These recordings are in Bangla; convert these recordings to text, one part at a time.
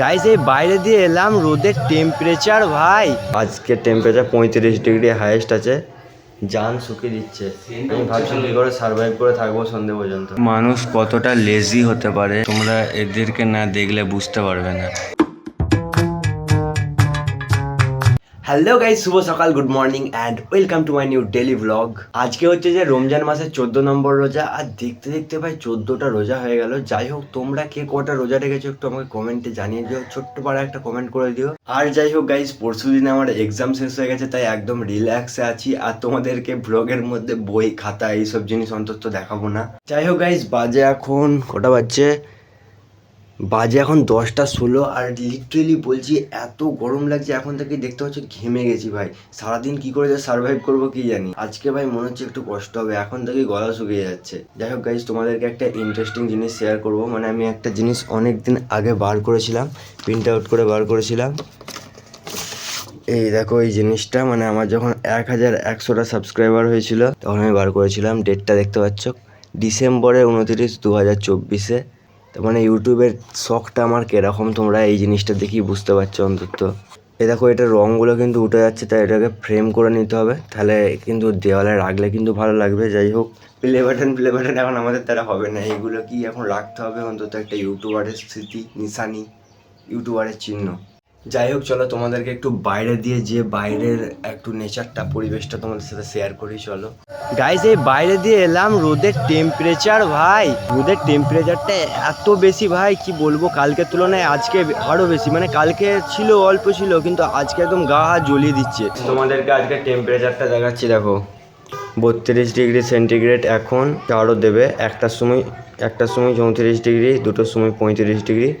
গাইস এই বাইরে দিয়ে এলাম রোদের টেম্পারেচার ভাই। আজকে টেম্পারেচার পঁয়ত্রিশ ডিগ্রি হাইয়েস্ট আছে। জান শুকিয়ে দিচ্ছে। আমি ভাবছি কি করে সার্ভাইভ করে থাকব সন্ধে পর্যন্ত। মানুষ কতটা লেজি হতে পারে তোমরা এদেরকে না দেখলে বুঝতে পারবে না। হ্যালো গাইজ শুভ সকাল good morning and welcome to my new daily blog আজকে হচ্ছে যে রমজান মাসের চোদ্দ নম্বর রোজা আর দেখতে দেখতে ভাই চোদ্দোটা রোজা হয়ে গেল। যাই হোক, তোমরা কে কটা রোজা রেখেছো একটু আমাকে কমেন্টে জানিয়ে দিও। ছোট্ট পাড়া একটা কমেন্ট করে দিও। আর যাই হোক গাইজ পরশু দিন আমার এক্সাম শেষ হয়ে গেছে, তাই একদম রিল্যাক্সে আছি। আর তোমাদেরকে ব্লগের মধ্যে বই, খাতা এইসব জিনিস অন্তত দেখাবো না। যাই হোক গাইজ বাজে এখন কটা বাজছে? বাজে এখন দশটা ষোলো আর লিটারেলি বলছি, এত গরম লাগছে এখন থেকে দেখতে পাচ্ছ ঘেমে গেছি ভাই। সারাদিন কি করে যে সার্ভাইভ করব কি জানি। আজকে ভাই মনে হচ্ছে একটু কষ্ট হবে, এখন থেকে গলা শুকিয়ে যাচ্ছে। যাই হোক গাইজ তোমাদেরকে একটা ইন্টারেস্টিং জিনিস শেয়ার করব। মানে আমি একটা জিনিস অনেক দিন আগে বার করেছিলাম প্রিন্ট আউট করে বার করেছিলাম। এই দেখো এই জিনিসটা মানে আমার যখন এক হাজার একশোটা সাবস্ক্রাইবার হয়েছিল, তখন আমি বার করেছিলাম। ডেটটা দেখতে পাচ্ছ ডিসেম্বরে উনতিরিশ দু হাজার চব্বিশে। মানে ইউটিউবের শখটা আমার কীরকম? তোমরা এই জিনিসটা দেখি বুঝতে পারছ অন্তত। এ দেখো, এটা রঙগুলো কিন্তু উঠে যাচ্ছে, তাই এটাকে ফ্রেম করে নিতে হবে। তাহলে কিন্তু দেওয়ালে রাখলে কিন্তু ভালো লাগবে। যাই হোক প্লে বাটন প্লে বাটন এখন আমাদের তারা হবে না। এইগুলো কি এখন রাখতে হবে? অন্তত একটা ইউটিউবারের স্মৃতি, নিশানি, ইউটিউবারের চিহ্ন। যাই হোক, চলো তোমাদেরকে একটু বাইরে দিয়ে, যে বাইরের একটু নেচারটা পরিবেশটা তোমাদের সাথে শেয়ার করি, চলো। গাইজ এই বাইরে দিয়ে এলাম, রোদের টেম্পারেচার ভাই। রোদের টেম্পারেচারটা এত বেশি ভাই, কি বলব? কালকের তুলনায় আজকে আরও বেশি। মানে কালকে ছিল, অল্প ছিল, কিন্তু আজকে একদম গা হাত জ্বলিয়ে দিচ্ছে। তোমাদেরকে আজকে টেম্পারেচারটা দেখাচ্ছি, দেখো। বত্রিশ ডিগ্রি সেন্টিগ্রেড এখন আরও দেবে। একটার সময় একটার সময় চৌত্রিশ ডিগ্রি, দুটোর সময় পঁয়ত্রিশ ডিগ্রি।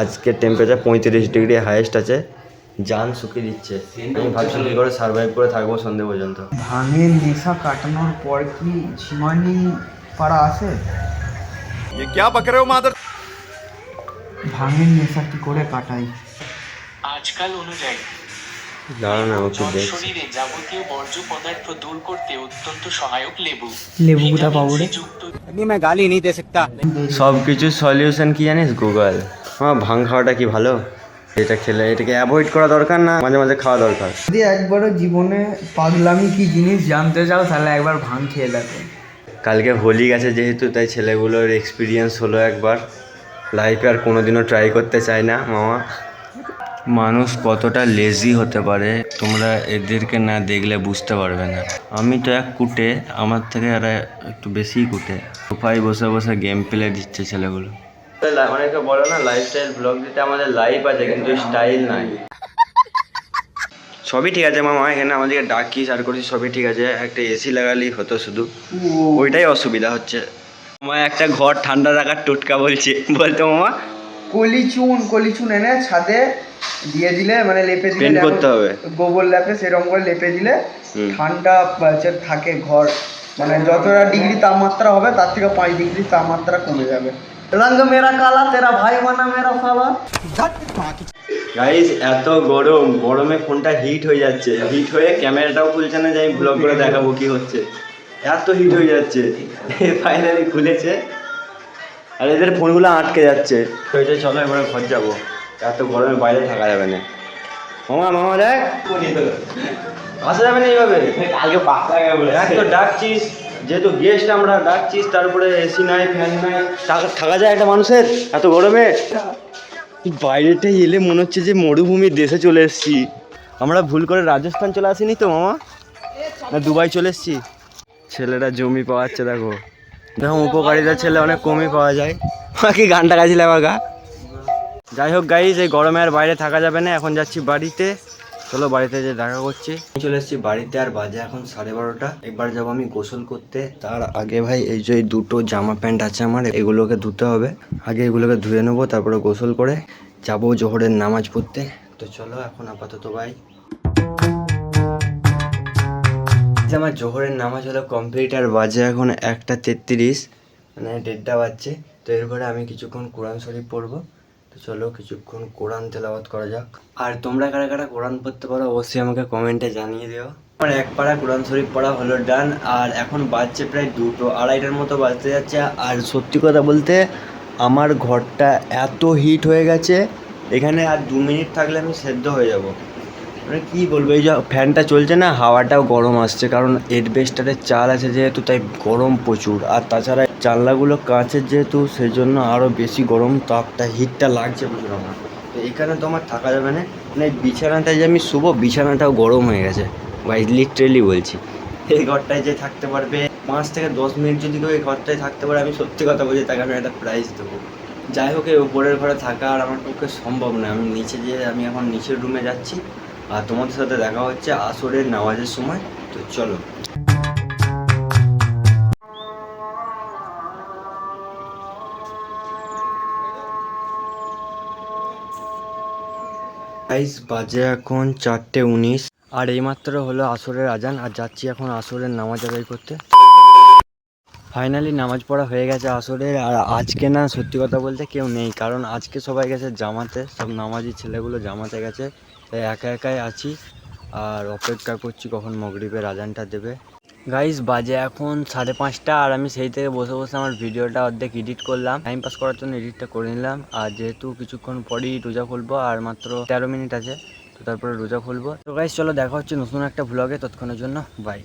আজকে টেম্পারেচার পঁয়ত্রিশ ডিগ্রি হাইয়েস্ট আছে। জান শুকিয়ে দিচ্ছে আমি ভাবছি কী করে সার্ভাইভ করে থাকবো সন্ধে পর্যন্ত ভাঙের নেশা কাটানোর পর কি ঝিমানি পাড়া আছে ये क्या बक रहे हो मादर ভাঙের নেশা কি করে কাটাই আজকাল অনুযায়ী দাঁড়াও না একটু জল দেখছি শরীরে যাবতীয় বর্জ্য পদার্থ দূর করতে অত্যন্ত সহায়ক লেবু লেবু কোথা পাবো রে? ভিটামিন সি যুক্ত সব কিছু সলিউশন কি জানিস গুগল হ্যাঁ ভাং খাওয়াটা কি ভালো এটা খেলে এটাকে অ্যাভয়েড করা দরকার না মাঝে মাঝে খাওয়া দরকার। যদি একবারও জীবনে পাগলামি কি জিনিস জানতে চাও তাহলে একবার ভাঙ খেয়ে দেখো। কালকে হোলি গেছে যেহেতু তাই ছেলেগুলোর এক্সপিরিয়েন্স হলো একবার। লাইফে আর কোনোদিনও ট্রাই করতে চায় না মামা। মানুষ কতটা লেজি হতে পারে তোমরা এদেরকে না দেখলে বুঝতে পারবে না। আমি তো এক কুটে আমার থেকে এরা একটু বেশিই কুটে। সোফায় বসে বসে গেম প্লে দিচ্ছে ছেলেগুলো। অনেকে বলো না লাইফস্টাইল ব্লগ দিতে আমাদের লাইফ আছে কিন্তু স্টাইল নাই। সবই ঠিক আছে মামা এখানে আমাদেরকে ডাকিস আর করিস সবই ঠিক আছে। একটা এসি লাগালেই হতো শুধু। ওইটাই অসুবিধা হচ্ছে। মামা একটা ঘর ঠান্ডা রাখার টোটকা বলছে। বলতো মামা। কলিচুন কলিচুন এনে ছাদে দিয়ে দিলে মানে লেপে দিলে করতে হবে। গোবর লেপে সেরকম করে লেপে দিলে ঠান্ডা থাকে ঘর। মানে যতটা ডিগ্রি তাপমাত্রা হবে তার থেকে পাঁচ ডিগ্রি তাপমাত্রা কমে যাবে। রঙ মেরা কালা তেরা ভাই মানা মেরা সালা গাইস এত গরম। গরমে ফোনটা হিট হয়ে যাচ্ছে। হিট হয়ে ক্যামেরাটাও খুলছে না যে আমি ব্লগ করে দেখাবো কি হচ্ছে। এত হিট হয়ে যাচ্ছে। ফাইনালি খুলেছে। আর এদের ফোনগুলো আটকে যাচ্ছে। হয়েছে চলো এবারে ঘর যাব। এত গরমে বাইরে থাকা যাবে না। মামা মামা দেখ। আসা যাবে না এইভাবে। কালকে পাকা এক তো ডাকছিস। যেহেতু গেস্ট আমরা ডাকছিস তারপরে এসি নাই ফ্যান নাই, থাকা- যায় একটা মানুষের? এত গরমে? বাইরেটা এলে মনে হচ্ছে যে মরুভূমির দেশে চলে এসেছি। আমরা ভুল করে রাজস্থান চলে আসিনি তো, মামা? না, দুবাই চলে এসেছি। ছেলেরা জমি পাওয়াচ্ছে, দেখো। দেখো, উপকারিতা ছেলে অনেক কমই পাওয়া যায়। কি গানটা গাইছিলে আমার গা যাই হোক গাইজ এই গরমে আর বাইরে থাকা যাবে না, এখন যাচ্ছি বাড়িতে। চলো বাড়িতে যে দেখা করছি। চলে এসেছি বাড়িতে আর বাজে এখন সাড়ে বারোটা। একবার যাব আমি গোসল করতে। তার আগে ভাই এই যে দুটো জামা প্যান্ট আছে আমার, এগুলোকে ধুতে হবে। আগে এগুলোকে ধুয়ে নেব, তারপরে গোসল করে যাব জোহরের নামাজ পড়তে। তো চলো এখন আপাতত ভাই। যে আমার জোহরের নামাজ হলো কমপ্লিট আর বাজে এখন একটা তেত্রিশ মানে দেড়টা বাজছে। তো এরপরে আমি কিছুক্ষণ কোরআন শরীফ পড়ব। তো চলো কিছুক্ষণ কোরআন তেলাওয়াত করা যাক। আর তোমরা কারা কারা কোরআন পড়তে পারো, অবশ্যই আমাকে কমেন্টে জানিয়ে দিও। আমার এক পাড়া কোরআন শরীফ পড়া হলো ডান, আর এখন বাজছে প্রায় দুটো আড়াইটার মতো বাজতে যাচ্ছে। আর সত্যি কথা বলতে, আমার ঘরটা এত হিট হয়ে গেছে, এখানে আর দু মিনিট থাকলে আমি সেদ্ধ হয়ে যাব। মানে কী বলব, এই যে ফ্যানটা চলছে না, হাওয়াটাও গরম আসছে, কারণ এডবেস্টারের চাল আছে যেহেতু, তাই গরম প্রচুর। আর তাছাড়া জানলাগুলো কাঁচের যেহেতু সেই জন্য আরও বেশি গরম তাপটা হিটটা লাগছে প্রচুর আমার তো এখানে তো আমার থাকা যাবে না। মানে বিছানাটায় যে আমি শুবো, বিছানাটাও গরম হয়ে গেছে। ভাই লিটারেলি বলছি। এই ঘরটায় যে থাকতে পারবে, পাঁচ থেকে দশ মিনিট যদি কেউ এই ঘরটায় থাকতে পারে, আমি সত্যি কথা বলছি তাকে আমি একটা প্রাইজ দেবো। যাই হোক, এই উপরের ঘরে থাকা আর আমার পক্ষে সম্ভব না আমি নিচে যে, আমি এখন নিচের রুমে যাচ্ছি, আর তোমাদের সাথে দেখা হচ্ছে আসরের নামাজের সময়। তো চলো। গাইস বাজে এখন চারটে উনিশ। আর এইমাত্র হলো আসরের আজান, আর যাচ্ছি এখন আসরের নামাজ আদায় করতে। ফাইনালি নামাজ পড়া হয়ে গেছে আসরের, আর আজকে না সত্যি কথা বলতে কেউ নেই, কারণ আজকে সবাই গেছে জামাতে, সব নামাজি ছেলেগুলো জামাতে গেছে। তাই একা একাই আছি, আর অপেক্ষা করছি কখন মগরিবের আজানটা দেবে। গাইস বাজে এখন সাড়ে পাঁচটা আর আমি সেই থেকে বসে বসে আমার ভিডিওটা অর্ধেক এডিট করলাম। টাইম পাস করার জন্য এডিটটা করে নিলাম। আর যেহেতু কিছুক্ষণ পরেই রোজা খুলবো, আর মাত্র তেরো মিনিট আছে, তো তারপরে রোজা খুলবো। তো গাইস চলো দেখা হচ্ছে নতুন একটা ভ্লগে তৎক্ষণের জন্য বাই